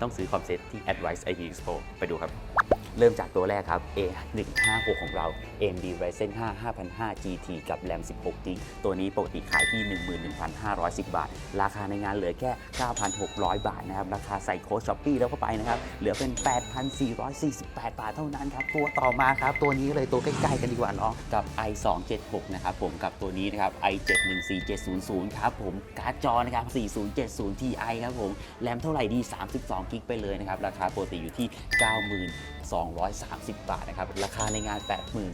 ต้องซื้อคอมเซ็ตที่ Advice IT Expo ไปดูครับ เริ่มจากตัวแรกครับ A156 ของเรา AMD Ryzen 5 5005 GT กับ RAM 16 g b ตัวนี้ปกติขายที่ 11,510 บาท ราคาในงานเหลือแค่ 9,600 บาทนะครับ ราคาใส่โค้ดช้อปปี้แล้วเข้าไปนะครับ เหลือเป็น 8,448 บาทเท่านั้นครับ ตัวต่อมาครับ ตัวนี้เลยตัวใกล้ๆกันดีกว่าเนาะกับ i276 นะครับผมกับตัวนี้นะครับ i71700 ครับผมการ์ดจอนะครับ 4070 Ti ครับผม แรมเท่าไหร่ดี 32กิกไปเลยนะครับ ราคาปกติอยู่ที่90,000 230 บาทนะครับ ราคาในงาน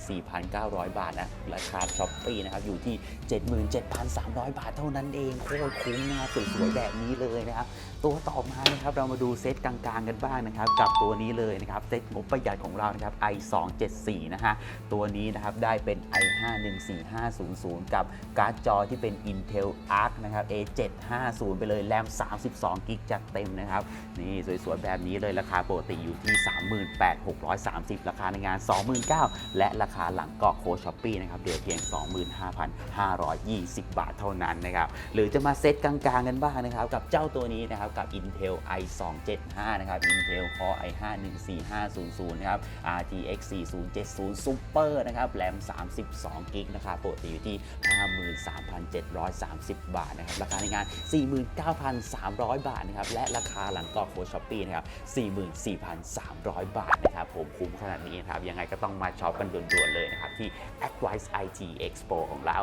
84,900 บาทนะ ราคาช้อปปี้นะครับ อยู่ที่ 77,300 บาทเท่านั้นเอง โคตรคุ้มนะสวยๆแบบนี้เลยนะครับ ตัวต่อมานะครับ เรามาดูเซตกลางๆ กันบ้างนะครับ กับตัวนี้เลยนะครับ เซตงบประหยัดของเรานะครับ i274 นะฮะ ตัวนี้นะครับ ได้เป็น i5-14500 กับการ์ดจอที่เป็น Intel Arc นะครับ A750 ไปเลย แรม 32 กิกจัดเต็มนะครับ นี่สวยๆแบบนี้เลย ราคาปกติอยู่ที่630 ราคาในงาน 29,000 และราคาหลังกรอกโค้ดช้อปปี้นะครับเหลือเพียง 25,520 บาทเท่านั้นนะครับ หรือจะมาเซตกลางๆ กันบ้างนะครับ กับเจ้าตัวนี้นะครับ กับ Intel i275 นะครับ Intel Core i5-14500 นะครับ RTX 4070 Super นะครับแรม32กิกนะครับปกติอยู่ที่ 53,730 บาทนะครับ ราคาในงาน 49,300 บาทนะครับ และราคาหลังกรอกโค้ดช้อปปี้นะครับ 44,300 บาทนะครับผมคุ้มขนาดนี้นะครับ ยังไงก็ต้องมาช็อปกันด่วนๆเลยนะครับ ที่ Advice IT Expo ของเรา